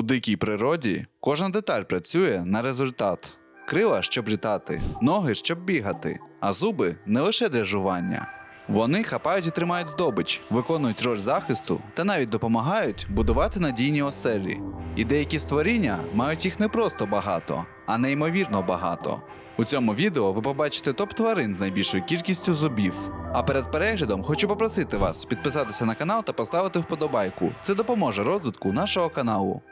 У дикій природі кожна деталь працює на результат. Крила, щоб літати, ноги, щоб бігати, а зуби не лише для жування. Вони хапають і тримають здобич, виконують роль захисту та навіть допомагають будувати надійні оселі. І деякі створіння мають їх не просто багато, а неймовірно багато. У цьому відео ви побачите топ тварин з найбільшою кількістю зубів. А перед переглядом хочу попросити вас підписатися на канал та поставити вподобайку. Це допоможе розвитку нашого каналу.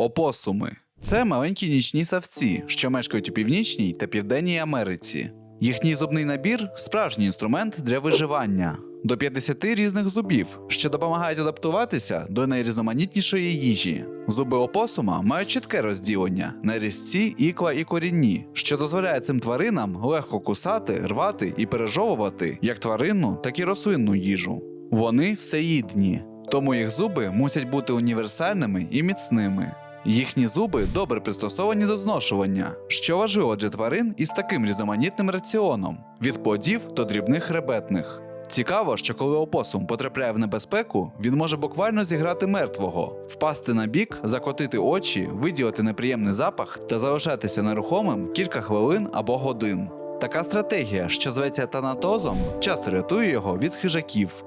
Опосуми це маленькі нічні савці, що мешкають у північній та південній Америці. Їхній зубний набір справжній інструмент для виживання. До 50 різних зубів, що допомагають адаптуватися до найрізноманітнішої їжі. Зуби опосума мають чітке розділення на різці, ікла і корінні, що дозволяє цим тваринам легко кусати, рвати і пережовувати як тваринну, так і рослинну їжу. Вони всеїдні, тому їх зуби мусять бути універсальними і міцними. Їхні зуби добре пристосовані до зношування, що важливо для тварин із таким різноманітним раціоном від плодів до дрібних хребетних. Цікаво, що коли опосум потрапляє в небезпеку, він може буквально зіграти мертвого, впасти на бік, закотити очі, виділити неприємний запах та залишатися нерухомим кілька хвилин або годин. Така стратегія, що зветься танатозом, часто рятує його від хижаків.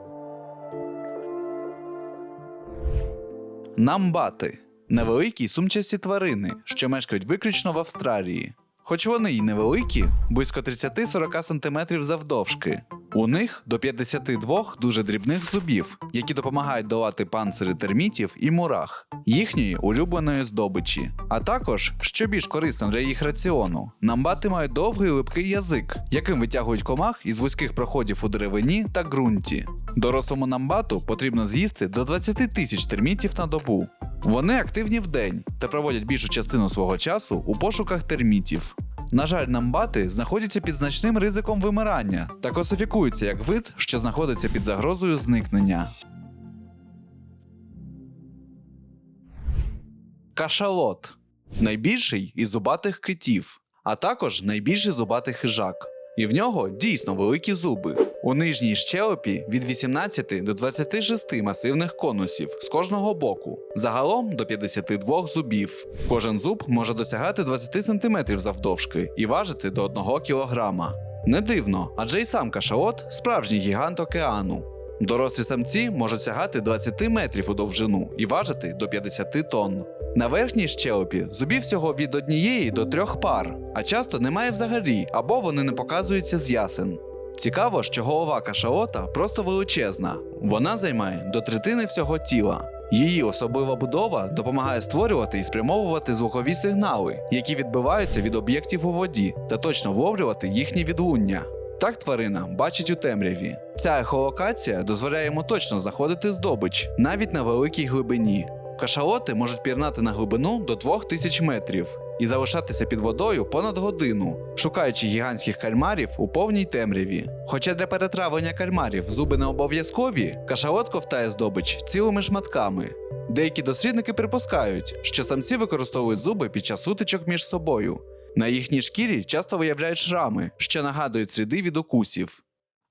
Намбати невеликі сумчасті тварини, що мешкають виключно в Австралії. Хоч вони й невеликі, близько 30-40 см завдовжки. У них до 52 дуже дрібних зубів, які допомагають долати панцири термітів і мурах, їхньої улюбленої здобичі. А також, що більш корисно для їх раціону, намбати мають довгий липкий язик, яким витягують комах із вузьких проходів у деревині та ґрунті. Дорослому намбату потрібно з'їсти до 20 тисяч термітів на добу. Вони активні вдень та проводять більшу частину свого часу у пошуках термітів. На жаль, намбати знаходяться під значним ризиком вимирання та класифікуються як вид, що знаходиться під загрозою зникнення. Кашалот найбільший із зубатих китів, а також найбільший зубатий хижак. І в нього дійсно великі зуби. У нижній щелепі від 18 до 26 масивних конусів з кожного боку, загалом до 52 зубів. Кожен зуб може досягати 20 см завдовжки і важити до 1 кг. Не дивно, адже й сам кашалот справжній гігант океану. Дорослі самці можуть сягати 20 метрів у довжину і важити до 50 тонн. На верхній щелепі зубів всього від однієї до трьох пар, а часто немає взагалі або вони не показуються з ясен. Цікаво, що голова кашалота просто величезна. Вона займає до третини всього тіла. Її особлива будова допомагає створювати і спрямовувати звукові сигнали, які відбиваються від об'єктів у воді, та точно вловлювати їхні відлуння. Так тварина бачить у темряві. Ця ехолокація дозволяє йому точно заходити здобич навіть на великій глибині. Кашалоти можуть пірнати на глибину до 2000 метрів і залишатися під водою понад годину, шукаючи гігантських кальмарів у повній темряві. Хоча для перетравлення кальмарів зуби не обов'язкові, кашалот ковтає здобич цілими шматками. Деякі дослідники припускають, що самці використовують зуби під час сутичок між собою. На їхній шкірі часто виявляють шрами, що нагадують сліди від укусів.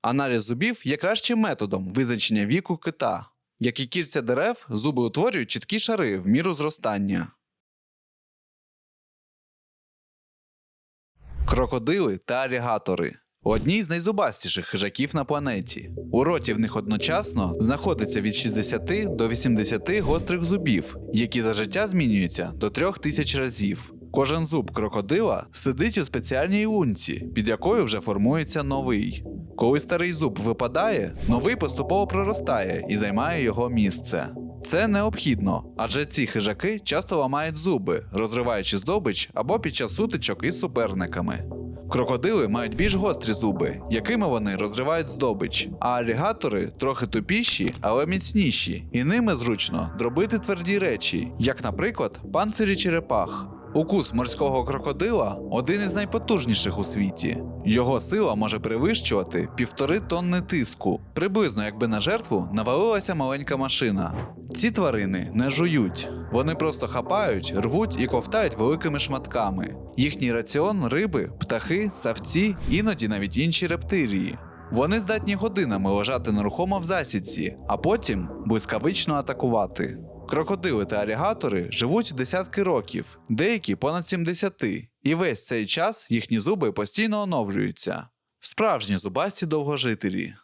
Аналіз зубів є кращим методом визначення віку кита. Як і кільця дерев, зуби утворюють чіткі шари в міру зростання. Крокодили та алігатори одні з найзубастіших хижаків на планеті. У роті в них одночасно знаходиться від 60 до 80 гострих зубів, які за життя змінюються до 3000 разів. Кожен зуб крокодила сидить у спеціальній лунці, під якою вже формується новий. Коли старий зуб випадає, новий поступово проростає і займає його місце. Це необхідно, адже ці хижаки часто ламають зуби, розриваючи здобич або під час сутичок із суперниками. Крокодили мають більш гострі зуби, якими вони розривають здобич, а алігатори трохи тупіші, але міцніші, і ними зручно дробити тверді речі, як, наприклад, панцирі черепах. Укус морського крокодила один із найпотужніших у світі. Його сила може перевищувати півтори тонни тиску, приблизно якби на жертву навалилася маленька машина. Ці тварини не жують, вони просто хапають, рвуть і ковтають великими шматками. Їхній раціон риби, птахи, савці, іноді навіть інші рептилії. Вони здатні годинами лежати нерухомо в засідці, а потім блискавично атакувати. Крокодили та алігатори живуть десятки років, деякі понад 70, і весь цей час їхні зуби постійно оновлюються. Справжні зубасті довгожителі.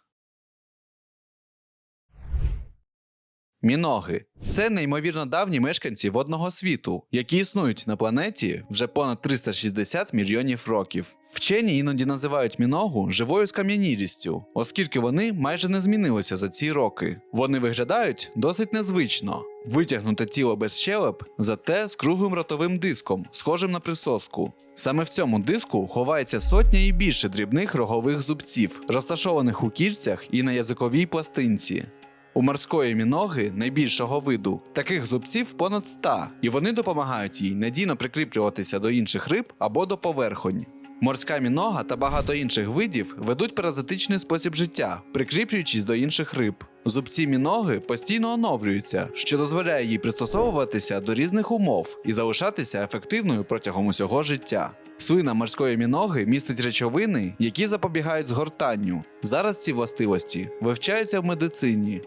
Міноги це неймовірно давні мешканці водного світу, які існують на планеті вже понад 360 мільйонів років. Вчені іноді називають міногу живою скам'янілістю, оскільки вони майже не змінилися за ці роки. Вони виглядають досить незвично. Витягнуте тіло без щелеп, зате з круглим ротовим диском, схожим на присоску. Саме в цьому диску ховається сотня і більше дрібних рогових зубців, розташованих у кільцях і на язиковій пластинці. У морської міноги найбільшого виду таких зубців понад 100, і вони допомагають їй надійно прикріплюватися до інших риб або до поверхонь. Морська мінога та багато інших видів ведуть паразитичний спосіб життя, прикріплюючись до інших риб. Зубці міноги постійно оновлюються, що дозволяє їй пристосовуватися до різних умов і залишатися ефективною протягом усього життя. Слина морської міноги містить речовини, які запобігають згортанню. Зараз ці властивості вивчаються в медицині.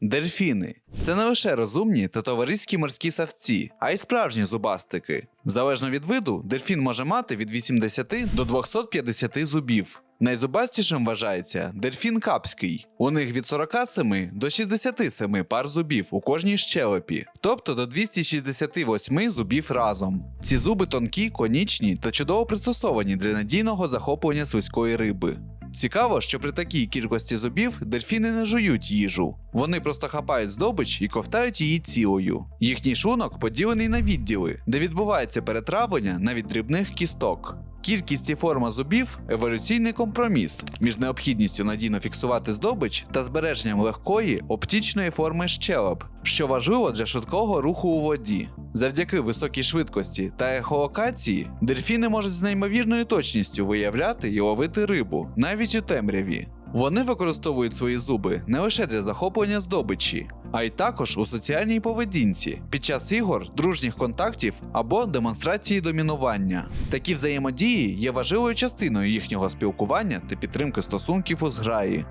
Дельфіни це не лише розумні та товариські морські савці, а й справжні зубастики. Залежно від виду, дельфін може мати від 80 до 250 зубів. Найзубастішим вважається дельфін капський. У них від 47 до 67 пар зубів у кожній щелепі, тобто до 268 зубів разом. Ці зуби тонкі, конічні та чудово пристосовані для надійного захоплення слизької риби. Цікаво, що при такій кількості зубів дельфіни не жують їжу. Вони просто хапають здобич і ковтають її цілою. Їхній шлунок поділений на відділи, де відбувається перетравлення навіть дрібних кісток. Кількість і форма зубів еволюційний компроміс між необхідністю надійно фіксувати здобич та збереженням легкої оптичної форми щелеп, що важливо для швидкого руху у воді. Завдяки високій швидкості та ехолокації дельфіни можуть з неймовірною точністю виявляти і ловити рибу навіть у темряві. Вони використовують свої зуби не лише для захоплення здобичі, а й також у соціальній поведінці під час ігор, дружніх контактів або демонстрації домінування. Такі взаємодії є важливою частиною їхнього спілкування та підтримки стосунків у зграї.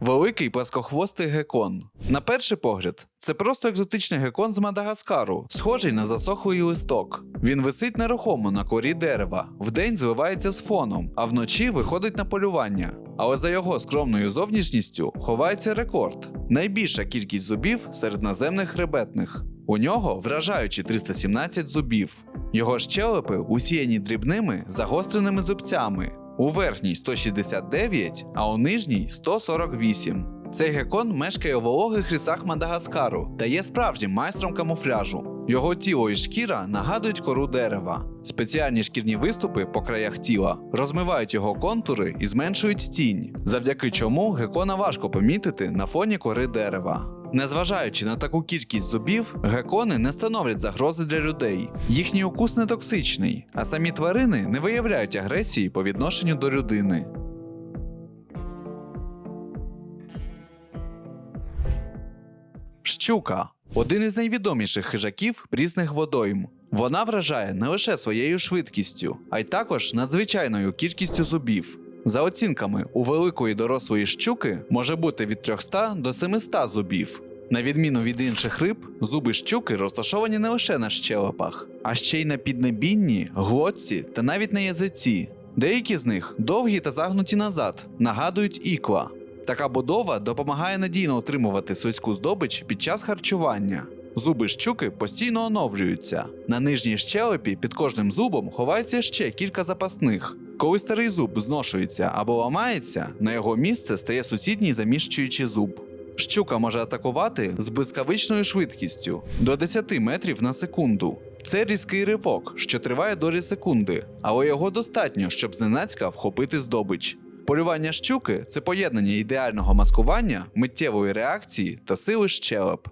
Великий плескохвостий гекон. На перший погляд, це просто екзотичний гекон з Мадагаскару, схожий на засохлий листок. Він висить нерухомо на корі дерева, вдень зливається з фоном, а вночі виходить на полювання. Але за його скромною зовнішністю ховається рекорд найбільша кількість зубів серед наземних хребетних. У нього вражаючі 317 зубів. Його щелепи усіяні дрібними загостреними зубцями. У верхній 169, а у нижній 148. Цей гекон мешкає у вологих лісах Мадагаскару та є справжнім майстром камуфляжу. Його тіло і шкіра нагадують кору дерева. Спеціальні шкірні виступи по краях тіла розмивають його контури і зменшують тінь, завдяки чому гекона важко помітити на фоні кори дерева. Незважаючи на таку кількість зубів, гекони не становлять загрози для людей. Їхній укус не токсичний, а самі тварини не виявляють агресії по відношенню до людини. Щука один із найвідоміших хижаків прісних водойм. Вона вражає не лише своєю швидкістю, а й також надзвичайною кількістю зубів. За оцінками, у великої дорослої щуки може бути від 300 до 700 зубів. На відміну від інших риб, зуби щуки розташовані не лише на щелепах, а ще й на піднебінні, глотці та навіть на язиці. Деякі з них довгі та загнуті назад, нагадують ікла. Така будова допомагає надійно утримувати слизьку здобич під час харчування. Зуби щуки постійно оновлюються. На нижній щелепі під кожним зубом ховається ще кілька запасних. Коли старий зуб зношується або ламається, на його місце стає сусідній заміщуючий зуб. Щука може атакувати з блискавичною швидкістю до 10 метрів на секунду. Це різкий ривок, що триває долі секунди, але його достатньо, щоб зненацька вхопити здобич. Полювання щуки це поєднання ідеального маскування, миттєвої реакції та сили щелеп.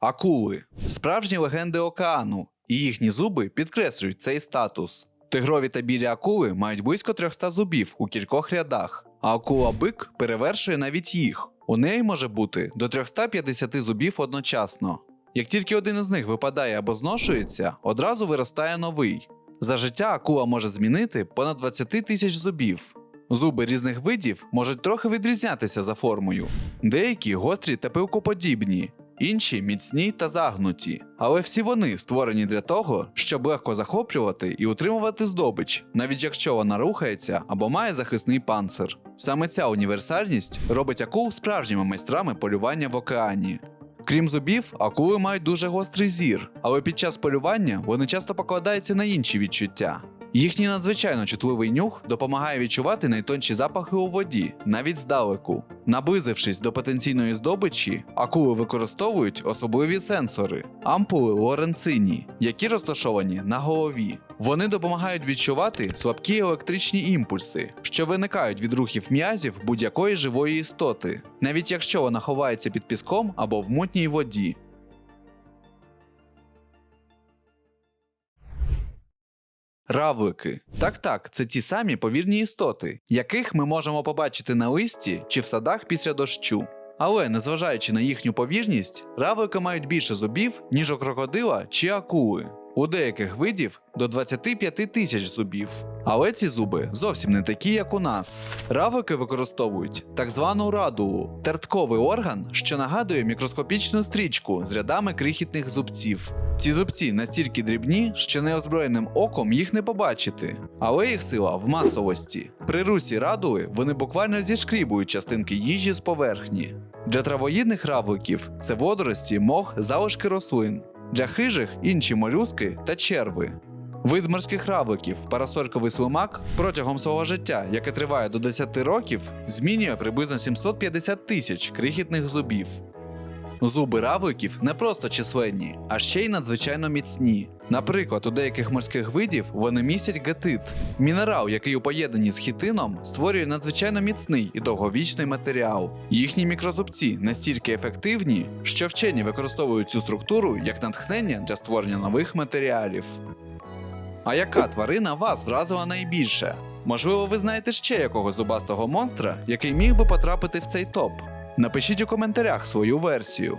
Акули справжні легенди океану, і їхні зуби підкреслюють цей статус. Тигрові та білі акули мають близько 300 зубів у кількох рядах, а акула бик перевершує навіть їх. У неї може бути до 350 зубів одночасно. Як тільки один із них випадає або зношується, одразу виростає новий. За життя акула може змінити понад 20 тисяч зубів. Зуби різних видів можуть трохи відрізнятися за формою. Деякі гострі та пилкоподібні, інші міцні та загнуті. Але всі вони створені для того, щоб легко захоплювати і утримувати здобич, навіть якщо вона рухається або має захисний панцир. Саме ця універсальність робить акул справжніми майстрами полювання в океані. Крім зубів, акули мають дуже гострий зір, але під час полювання вони часто покладаються на інші відчуття. Їхній надзвичайно чутливий нюх допомагає відчувати найтонші запахи у воді, навіть здалеку. Наблизившись до потенційної здобичі, акули використовують особливі сенсори ампули Лоренцині, які розташовані на голові. Вони допомагають відчувати слабкі електричні імпульси, що виникають від рухів м'язів будь-якої живої істоти, навіть якщо вона ховається під піском або в мутній воді. Равлики. Так так, це ті самі повірні істоти, яких ми можемо побачити на листі чи в садах після дощу. Але незважаючи на їхню повірність, равлики мають більше зубів, ніж у крокодила чи акули. У деяких видів до 25 тисяч зубів. Але ці зуби зовсім не такі, як у нас. Равлики використовують так звану радулу тертковий орган, що нагадує мікроскопічну стрічку з рядами крихітних зубців. Ці зубці настільки дрібні, що неозброєним оком їх не побачити, але їх сила в масовості. При русі радули вони буквально зішкрібують частинки їжі з поверхні. Для травоїдних равликів це водорості, мох, залишки рослин. Для хижих інші молюски та черви. Вид морських равликів, парасольковий слимак, протягом свого життя, яке триває до 10 років, змінює приблизно 750 тисяч крихітних зубів. Зуби равликів не просто численні, а ще й надзвичайно міцні. Наприклад, у деяких морських видів вони містять гетит – мінерал, який у поєднанні з хітином створює надзвичайно міцний і довговічний матеріал. Їхні мікрозубці настільки ефективні, що вчені використовують цю структуру як натхнення для створення нових матеріалів. А яка тварина вас вразила найбільше? Можливо, ви знаєте ще якогось зубастого монстра, який міг би потрапити в цей топ? Напишіть у коментарях свою версію.